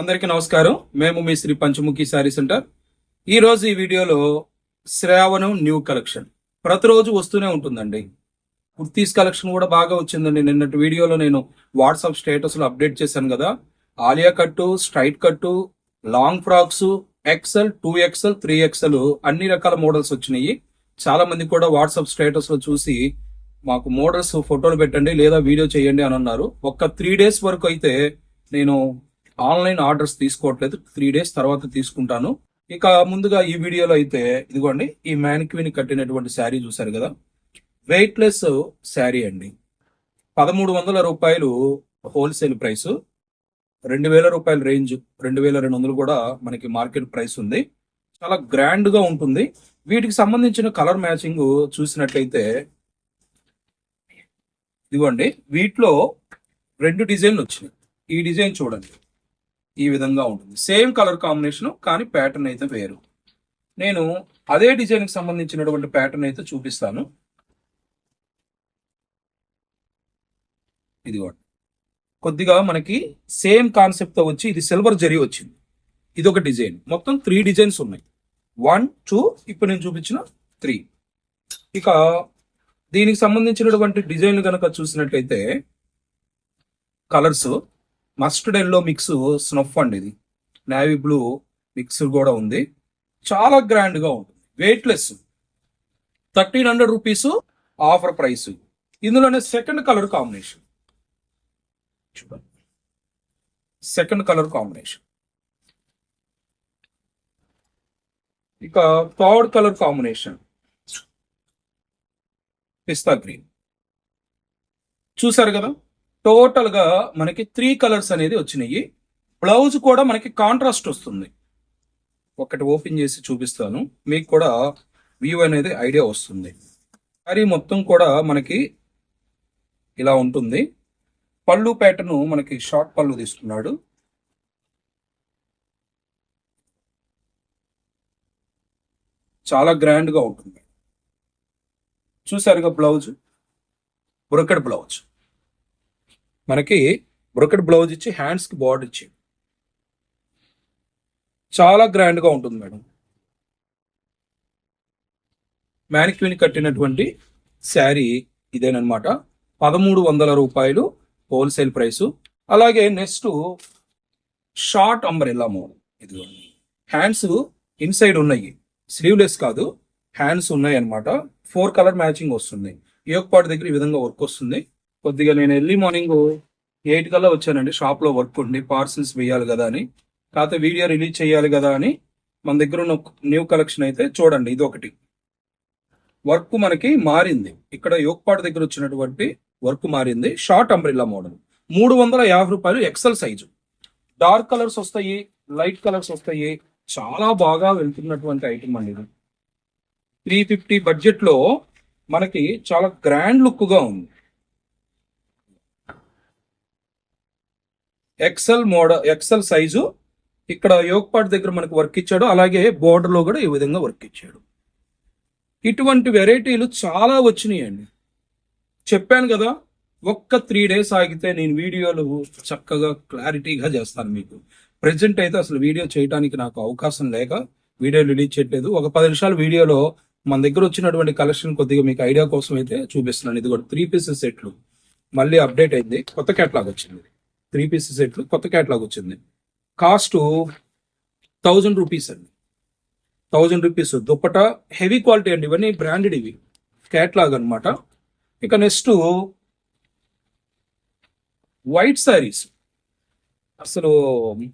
అందరికీ నమస్కారం. మేము మీ శ్రీ పంచముఖి శారీ సెంటర్. ఈరోజు ఈ వీడియోలో శ్రావణం న్యూ కలెక్షన్. ప్రతిరోజు వస్తూనే ఉంటుందండి. కుర్తీస్ కలెక్షన్ కూడా బాగా వచ్చిందండి. నిన్నటి వీడియోలో నేను వాట్సాప్ స్టేటస్లో అప్డేట్ చేశాను కదా. Alia cut straight cut long frocks XL two XL three XL అన్ని రకాల మోడల్స్ వచ్చినాయి. చాలా మంది కూడా వాట్సాప్ స్టేటస్లో చూసి మాకు మోడల్స్ ఫోటోలు పెట్టండి లేదా వీడియో చేయండి అని అన్నారు. ఒక్క త్రీ డేస్ వరకు అయితే నేను ఆన్లైన్ ఆర్డర్స్ తీసుకోవట్లేదు. త్రీ డేస్ తర్వాత తీసుకుంటాను. ఇక ముందుగా ఈ వీడియోలో అయితే ఇదిగోండి ఈ మ్యానిక్విన్ కట్టినటువంటి శారీ చూసారు కదా? వెయిట్లెస్ శారీ అండి. పదమూడు వందల రూపాయలు హోల్సేల్ ప్రైస్. రెండు వేల రూపాయల రేంజ్ రెండు వేల రెండు వందలు కూడా మనకి మార్కెట్ ప్రైస్ ఉంది. చాలా గ్రాండ్గా ఉంటుంది. వీటికి సంబంధించిన కలర్ మ్యాచింగ్ చూసినట్లయితే ఇదిగోండి వీటిలో రెండు డిజైన్లు వచ్చినాయి. ఈ డిజైన్ చూడండి. ఈ విధంగా ఉంటుంది. సేమ్ కలర్ కాంబినేషన్ కానీ ప్యాటర్న్ అయితే వేరు. నేను అదే డిజైన్కి సంబంధించినటువంటి ప్యాటర్న్ అయితే చూపిస్తాను. ఇదిగోండి కొద్దిగా మనకి సేమ్ కాన్సెప్ట్తో వచ్చి ఇది సిల్వర్ జరీ వచ్చింది. ఇది ఒక డిజైన్ మొత్తం త్రీ డిజైన్స్ ఉన్నాయి. వన్ టూ ఇప్పుడు నేను చూపించిన త్రీ ఇక దీనికి సంబంధించినటువంటి డిజైన్ కనుక చూసినట్లయితే colours mustard yellow mix snuff అండి ఇది. నేవీ బ్లూ మిక్స్ కూడా ఉంది. చాలా గ్రాండ్గా ఉంటుంది. Weightless thirteen hundred rupees offer price. ఇందులోనే సెకండ్ కలర్ కాంబినేషన్. చూడండి. Second colour combination. ఇక third colour combination. Pista green. చూసారు కదా? టోటల్గా మనకి త్రీ కలర్స్ అనేది వచ్చినాయి. బ్లౌజ్ కూడా మనకి కాంట్రాస్ట్ వస్తుంది. ఒకటి ఓపెన్ చేసి చూపిస్తాను. మీకు కూడా వ్యూ అనేది ఐడియా వస్తుంది. శారీ మొత్తం కూడా మనకి ఇలా ఉంటుంది. పళ్ళు ప్యాటర్న్ మనకి షార్ట్ పళ్ళు తీసుకున్నాడు. చాలా గ్రాండ్గా ఉంటుంది. చూసారుగా బ్లౌజ్ బ్రొకెడ్ బ్లౌజ్ మనకి బ్రొకెట్ బ్లౌజ్ ఇచ్చి హ్యాండ్స్కి బార్డర్ ఇచ్చి చాలా గ్రాండ్గా ఉంటుంది మేడం. మ్యానిక్యూన్ కట్టినటువంటి శారీ ఇదేనమాట పదమూడు వందల రూపాయలు హోల్సేల్ ప్రైస్. అలాగే నెక్స్ట్ షార్ట్ అంబ్రెల్లా మోడల్. ఇది హ్యాండ్స్ ఇన్సైడ్ ఉన్నాయి. స్లీవ్లెస్ కాదు హ్యాండ్స్ ఉన్నాయి అనమాట ఫోర్ కలర్ మ్యాచింగ్ వస్తుంది. యోగపాటి దగ్గర ఈ విధంగా వర్క్ వస్తుంది. కొద్దిగా నేను ఎర్లీ మార్నింగ్ ఎయిట్ కల్లా వచ్చానండి. షాప్లో వర్క్ ఉంది. పార్సిల్స్ వేయాలి కదా అని. కాకపోతే వీడియో రిలీజ్ చేయాలి కదా అని మన దగ్గర ఉన్న న్యూ కలెక్షన్ అయితే చూడండి. ఇది ఒకటి వర్క్ మనకి మారింది. ఇక్కడ యోగపాటి దగ్గర వచ్చినటువంటి వర్క్ మారింది. Short umbrella model. మూడు వందల యాభై రూపాయలు ఎక్సెల్ సైజు డార్క్ కలర్స్ వస్తాయి లైట్ కలర్స్ వస్తాయి. చాలా బాగా వెళ్తున్నటువంటి ఐటమ్ అండి ఇది. త్రీ ఫిఫ్టీ బడ్జెట్లో మనకి చాలా గ్రాండ్ లుక్గా ఉంది. ఎక్సెల్ మోడల్ ఎక్సెల్ సైజు ఇక్కడ యోగపాట్ దగ్గర మనకు వర్క్ ఇచ్చాడు. అలాగే బోర్డర్లో కూడా ఈ విధంగా వర్క్ ఇచ్చాడు. ఇటువంటి వెరైటీలు చాలా వచ్చినాయండి. చెప్పాను కదా ఒక్క త్రీ డేస్ ఆగితే నేను వీడియోలు చక్కగా క్లారిటీగా చేస్తాను మీకు. ప్రజెంట్ అయితే అసలు వీడియో చేయడానికి నాకు అవకాశం లేక వీడియో రిలీజ్ చేయట్లేదు. ఒక పది నిమిషాల వీడియోలో మన దగ్గర వచ్చినటువంటి కలెక్షన్ కొద్దిగా మీకు ఐడియా కోసం అయితే చూపిస్తున్నాను. ఇది కూడా త్రీ పీసెస్ సెట్లు మళ్ళీ అప్డేట్ అయింది. కొత్త క్యాట్లాగ్ వచ్చింది. త్రీ పీసెస్ సెట్లు కొత్త క్యాట్లాగ్ వచ్చింది. కాస్ట్ థౌజండ్ రూపీస్ అండి. Thousand rupees. Dupatta heavy quality అండి ఇవన్నీ బ్రాండెడ్ ఇవి. క్యాట్లాగ్ అనమాట ఇక నెక్స్ట్ వైట్ శారీస్ అసలు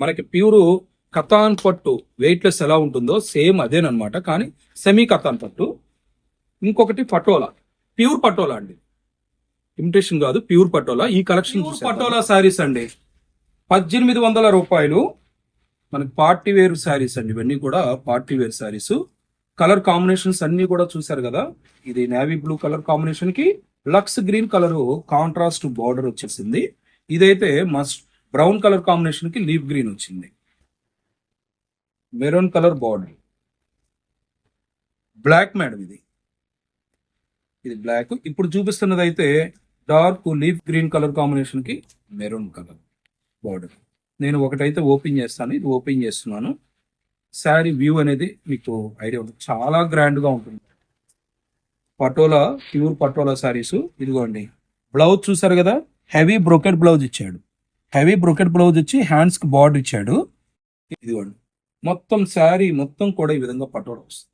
మనకి ప్యూర్ కథాన్ పట్టు వెయిట్లెస్ ఎలా ఉంటుందో సేమ్ అదేనమాట కానీ సెమీ కథాన్ పట్టు. ఇంకొకటి పటోలా. ప్యూర్ పటోలా అండి. ఇమిటేషన్ కాదు ప్యూర్ పటోలా. ఈ కలెక్షన్ పటోలా శారీస్ అండి. పద్దెనిమిది వందల రూపాయలు. మనకి పార్టీ వేర్ శారీస్ అండి. ఇవన్నీ కూడా party wear saris colour combinations అన్ని కూడా చూసారు కదా. ఇది నేవీ బ్లూ కలర్ కాంబినేషన్కి lux green colour contrast border వచ్చేసింది. ఇదైతే మస్ట్ బ్రౌన్ కలర్ కాంబినేషన్కి లీఫ్ గ్రీన్ వచ్చింది. Maroon colour border black madam ఇది. ఇది బ్లాక్ ఇప్పుడు చూపిస్తున్నది అయితే డార్క్ లీఫ్ గ్రీన్ కలర్ కాంబినేషన్కి మెరూన్ కలర్ బార్డర్. నేను ఒకటైతే ఓపెన్ చేస్తాను. ఇది ఓపెన్ చేస్తున్నాను. శారీ వ్యూ అనేది మీకు ఐడియా ఉంటుంది. చాలా గ్రాండ్గా ఉంటుంది. పటోలా ప్యూర్ పటోలా శారీస్. ఇదిగోండి. బ్లౌజ్ చూసారు కదా? హెవీ బ్రోకెట్ బ్లౌజ్ ఇచ్చాడు. హెవీ బ్రోకెట్ బ్లౌజ్ ఇచ్చి హ్యాండ్స్కి బార్డర్ ఇచ్చాడు. ఇదిగోండి. మొత్తం శారీ మొత్తం కూడా ఈ విధంగా పటోలా వస్తుంది.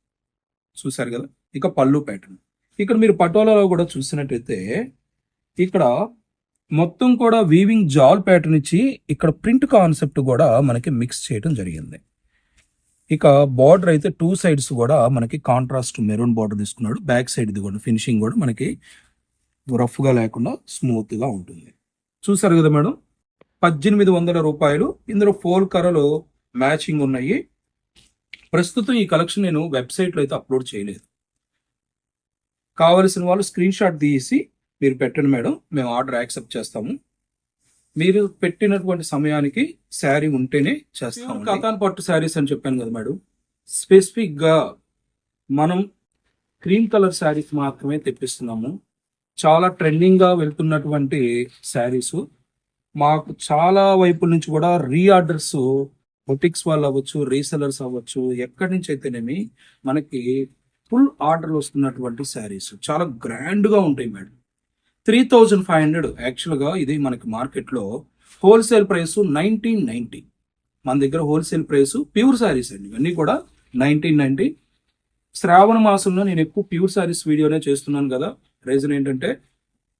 చూసారు కదా? ఇక పళ్ళు ప్యాటర్న్ ఇక్కడ మీరు పటోలాలో కూడా చూసినట్టయితే ఇక్కడ మొత్తం కూడా వీవింగ్ జాల్ ప్యాటర్న్ ఇచ్చి ఇక్కడ ప్రింట్ కాన్సెప్ట్ కూడా మనకి మిక్స్ చేయడం జరిగింది. ఇక బార్డర్ అయితే టూ సైడ్స్ కూడా మనకి కాంట్రాస్ట్ మెరూన్ బార్డర్ తీసుకున్నాడు. బ్యాక్ సైడ్ కూడా ఫినిషింగ్ కూడా మనకి రఫ్గా లేకుండా స్మూత్గా ఉంటుంది. చూసారు కదా మేడం? పద్దెనిమిది వందల రూపాయలు. ఇందులో ఫోర్ కరలు మ్యాచింగ్ ఉన్నాయి. ప్రస్తుతం ఈ కలెక్షన్ నేను వెబ్సైట్లో అయితే అప్లోడ్ చేయలేదు. కావలసిన వాళ్ళు స్క్రీన్ షాట్ తీసి మీరు పెట్టండి మేడం మేము ఆర్డర్ యాక్సెప్ట్ చేస్తాము. మీరు పెట్టినటువంటి సమయానికి శారీ ఉంటేనే చేస్తాం కథాన్ పట్టు శారీస్ అని చెప్పాను కదా మేడం. స్పెసిఫిక్గా మనం క్రీమ్ కలర్ శారీస్ మాత్రమే తెప్పిస్తున్నాము. చాలా ట్రెండింగ్గా వెళ్తున్నటువంటి శారీస్. మాకు చాలా వైపుల నుంచి కూడా రీఆర్డర్స్ బొటిక్స్ వాళ్ళు అవ్వచ్చు రీసెలర్స్ అవ్వచ్చు ఎక్కడి నుంచి అయితేనేమి మనకి ఫుల్ ఆర్డర్లు వస్తున్నటువంటి శారీస్. చాలా గ్రాండ్గా ఉంటాయి madam. Three thousand five hundred. యాక్చువల్గా ఇది మనకి మార్కెట్లో హోల్సేల్ ప్రైస్ నైన్టీన్ నైంటీ మన దగ్గర హోల్సేల్ ప్రైస్ ప్యూర్ శారీస్ అండి. ఇవన్నీ కూడా నైన్టీన్ నైన్టీ. శ్రావణ మాసంలో నేను ఎక్కువ ప్యూర్ శారీస్ వీడియోనే చేస్తున్నాను కదా. రీజన్ ఏంటంటే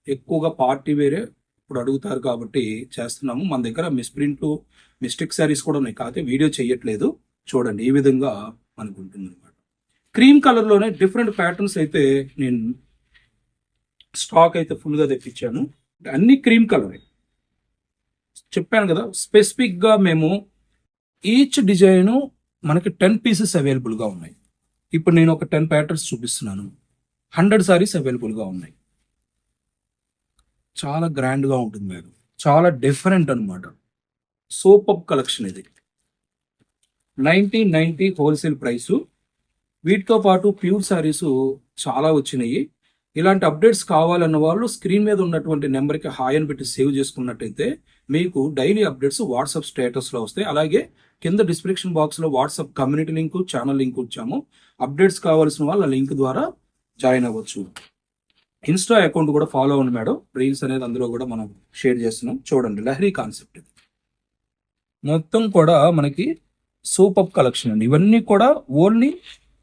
ఎక్కువగా పార్టీ వేరే ఇప్పుడు అడుగుతారు కాబట్టి చేస్తున్నాము. మన దగ్గర మిస్ప్రింట్ మిస్టేక్ శారీస్ కూడా ఉన్నాయి. కాకపోతే వీడియో చేయట్లేదు. చూడండి. ఈ విధంగా మనకు ఉంటుంది అనమాట క్రీమ్ కలర్లోనే డిఫరెంట్ ప్యాటర్న్స్ అయితే నేను స్టాక్ అయితే ఫుల్గా తెప్పించాను. అన్ని క్రీమ్ కలర్. చెప్పాను కదా స్పెసిఫిక్గా మేము ఈచ్ డిజైన్ మనకి టెన్ పీసెస్ అవైలబుల్గా ఉన్నాయి. ఇప్పుడు నేను ఒక టెన్ ప్యాటర్న్స్ చూపిస్తున్నాను. హండ్రెడ్ సారీస్ అవైలబుల్గా ఉన్నాయి. చాలా గ్రాండ్గా ఉంటుంది మేడం. చాలా డిఫరెంట్ అనమాట సోప్ అప్ కలెక్షన్ ఇది. Nineteen ninety wholesale price. వీటితో పాటు ప్యూర్ శారీస్ చాలా వచ్చినాయి. ఇలాంటి అప్డేట్స్ కావాలన్న వాళ్ళు స్క్రీన్ మీద ఉన్నటువంటి నెంబర్కి హాయ్ అని పెట్టి సేవ్ చేసుకున్నట్టయితే మీకు డైలీ అప్డేట్స్ వాట్సాప్ స్టేటస్లో వస్తాయి. అలాగే కింద డిస్క్రిప్షన్ బాక్స్లో WhatsApp community link channel link ఇచ్చాము అప్డేట్స్ కావాల్సిన వాళ్ళు ఆ లింక్ ద్వారా జాయిన్ అవ్వచ్చు. ఇన్స్టా అకౌంట్ కూడా ఫాలో అవ్వండి మేడం. రీల్స్ అనేది అందులో కూడా మనం షేర్ చేస్తున్నాం. చూడండి లహరీ కాన్సెప్ట్ ఇది. మొత్తం కూడా మనకి సూపర్ కలెక్షన్ అండి. ఇవన్నీ కూడా ఓన్లీ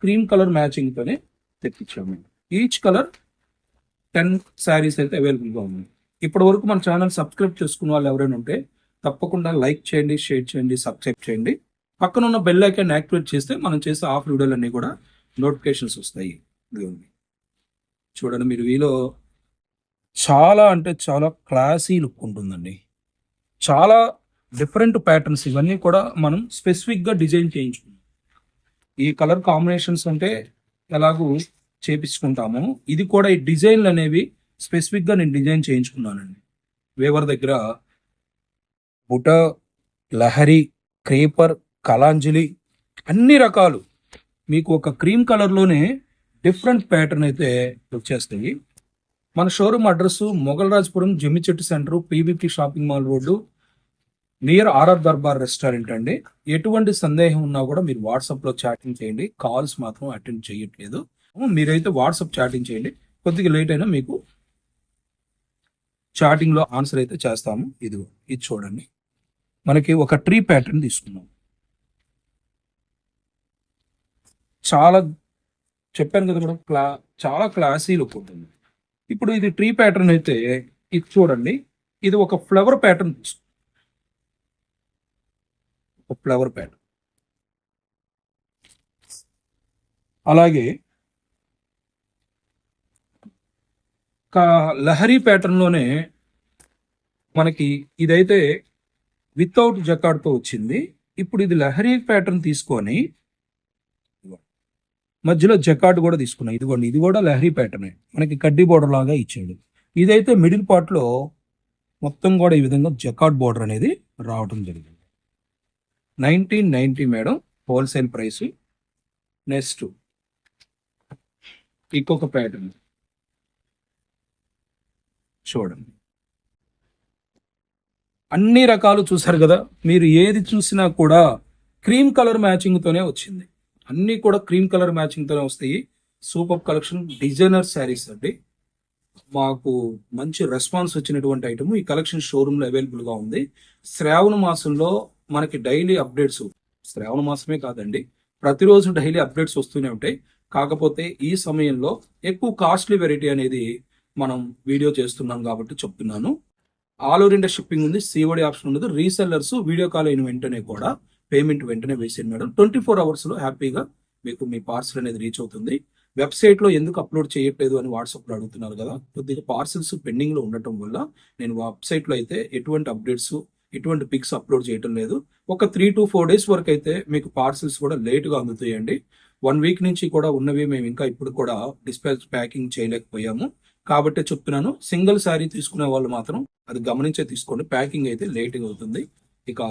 క్రీమ్ కలర్ మ్యాచింగ్తోనే తెప్పించాము. ఈచ్ కలర్ టెన్ శారీస్ అయితే అవైలబుల్గా ఉన్నాయి. ఇప్పటి వరకు మన ఛానల్ సబ్స్క్రైబ్ చేసుకున్న వాళ్ళు ఎవరైనా ఉంటే తప్పకుండా లైక్ చేయండి షేర్ చేయండి సబ్స్క్రైబ్ చేయండి. పక్కన ఉన్న బెల్ ఐకాన్ యాక్టివేట్ చేస్తే మనం చేసే ఆఫ్ వీడియోలన్నీ కూడా నోటిఫికేషన్స్ వస్తాయి. చూడండి మీరు వీలో చాలా అంటే చాలా క్లాసీ లుక్ ఉంటుందండి. చాలా డిఫరెంట్ ప్యాటర్న్స్ ఇవన్నీ కూడా మనం స్పెసిఫిక్గా డిజైన్ చేయించుకున్నాం ఈ కలర్ కాంబినేషన్స్ అంటే ఎలాగూ చేపించుకుంటాము. ఇది కూడా ఈ డిజైన్లు అనేవి స్పెసిఫిక్గా నేను డిజైన్ చేయించుకున్నానండి. వేవర్ దగ్గర బుట లహరి క్రేపర్ కలాంజలి అన్ని రకాలు మీకు ఒక క్రీమ్ కలర్లోనే డిఫరెంట్ ప్యాటర్న్ అయితే వచ్చేస్తాయి. మన showroom address Mogalrajpuram Jammichettu centre PVP shopping mall road near RR Darbar restaurant అండి. ఎటువంటి సందేహం ఉన్నా కూడా మీరు వాట్సాప్లో చాటింగ్ చేయండి. కాల్స్ మాత్రం అటెండ్ చేయట్లేదు. మీరైతే వాట్సాప్ చాటింగ్ చేయండి. కొద్దిగా లేట్ అయినా మీకు చాటింగ్లో ఆన్సర్ అయితే చేస్తాము. ఇదిగో ఇది చూడండి. మనకి ఒక ట్రీ ప్యాటర్న్ తీసుకున్నాం చాలా చెప్పాను కదా మేడం క్లా చాలా క్లాసీ లుక్ ఉంటుంది. ఇప్పుడు ఇది ట్రీ ప్యాటర్న్ అయితే ఇది చూడండి. ఇది ఒక ఫ్లవర్ ప్యాటర్న్. ఒక ఫ్లవర్ ప్యాటర్న్. అలాగే ఒక లహరీ ప్యాటర్న్లోనే మనకి ఇదైతే వితౌట్ జకాడ్తో వచ్చింది. ఇప్పుడు ఇది లహరీ ప్యాటర్న్ తీసుకొని మధ్యలో జకాట్ కూడా తీసుకున్నాం. ఇదిగోండి ఇది కూడా లహరీ ప్యాటర్నే. మనకి కడ్డీ బోర్డర్ లాగా ఇచ్చాడు. ఇదైతే మిడిల్ పార్ట్లో మొత్తం కూడా ఈ విధంగా జకాట్ బోర్డర్ అనేది రావడం జరిగింది. Nineteen ninety madam wholesale price next ఇంకొక ప్యాటర్న్. చూడండి. అన్ని రకాలు చూసారు కదా మీరు ఏది చూసినా కూడా క్రీమ్ కలర్ మ్యాచింగ్ తోనే వచ్చింది. అన్ని కూడా క్రీమ్ కలర్ మ్యాచింగ్తోనే వస్తాయి. సూపర్ కలెక్షన్ డిజైనర్ శారీస్ అండి. మాకు మంచి రెస్పాన్స్ వచ్చినటువంటి ఐటమ్. ఈ కలెక్షన్ షోరూంలో అవైలబుల్గా ఉంది. శ్రావణ మాసంలో మనకి డైలీ అప్డేట్స్ శ్రావణ మాసమే కాదండి ప్రతిరోజు డైలీ అప్డేట్స్ వస్తూనే ఉంటాయి. కాకపోతే ఈ సమయంలో ఎక్కువ కాస్ట్లీ వెరైటీ అనేది మనం వీడియో చేస్తున్నాం కాబట్టి చెప్తున్నాను. ఆల్ ఓవర్ ఇండియా షిప్పింగ్ ఉంది సిఓడి ఆప్షన్ ఉండదు రీసెల్లర్స్ వీడియో కాల్ అయిన వెంటనే కూడా పేమెంట్ వెంటనే వేసేయండి మేడం. ట్వంటీ ఫోర్ అవర్స్లో హ్యాపీగా మీకు మీ పార్సల్ అనేది రీచ్ అవుతుంది. వెబ్సైట్లో ఎందుకు అప్లోడ్ చేయట్లేదు అని వాట్సాప్లో అడుగుతున్నారు కదా కొద్దిగా పార్సల్స్ పెండింగ్లో ఉండటం వల్ల నేను వెబ్సైట్లో అయితే ఎటువంటి అప్డేట్స్ ఎటువంటి పిక్స్ అప్లోడ్ చేయటం లేదు. ఒక త్రీ టు ఫోర్ డేస్ వరకు అయితే మీకు పార్సల్స్ కూడా లేట్గా అందుతాయండి. వన్ వీక్ నుంచి కూడా ఉన్నవి మేము ఇంకా ఇప్పుడు కూడా డిస్పాచ్ ప్యాకింగ్ చేయలేకపోయాము. కాబట్టి చెప్తున్నాను సింగిల్ శారీ తీసుకునే వాళ్ళు మాత్రం అది గమనించే తీసుకోండి. ప్యాకింగ్ అయితే లేట్గా అవుతుంది. ఇక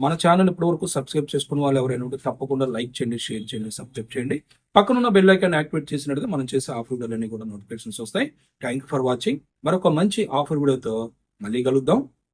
మన ఛానల్ ఇప్పటి వరకు సబ్స్క్రైబ్ చేసుకున్న వాళ్ళు ఎవరైనా ఉంటే తప్పకుండా లైక్ చేయండి షేర్ చేయండి సబ్స్క్రైబ్ చేయండి. పక్కనున్న బెల్ ఐకాన్ యాక్టివేట్ చేసినట్టుగా మనం చేసే ఆఫర్ వీడియోలన్నీ కూడా నోటిఫికేషన్స్ వస్తాయి. Thank for watching. మరొక మంచి ఆఫర్ వీడియోతో మళ్ళీ కలుద్దాం.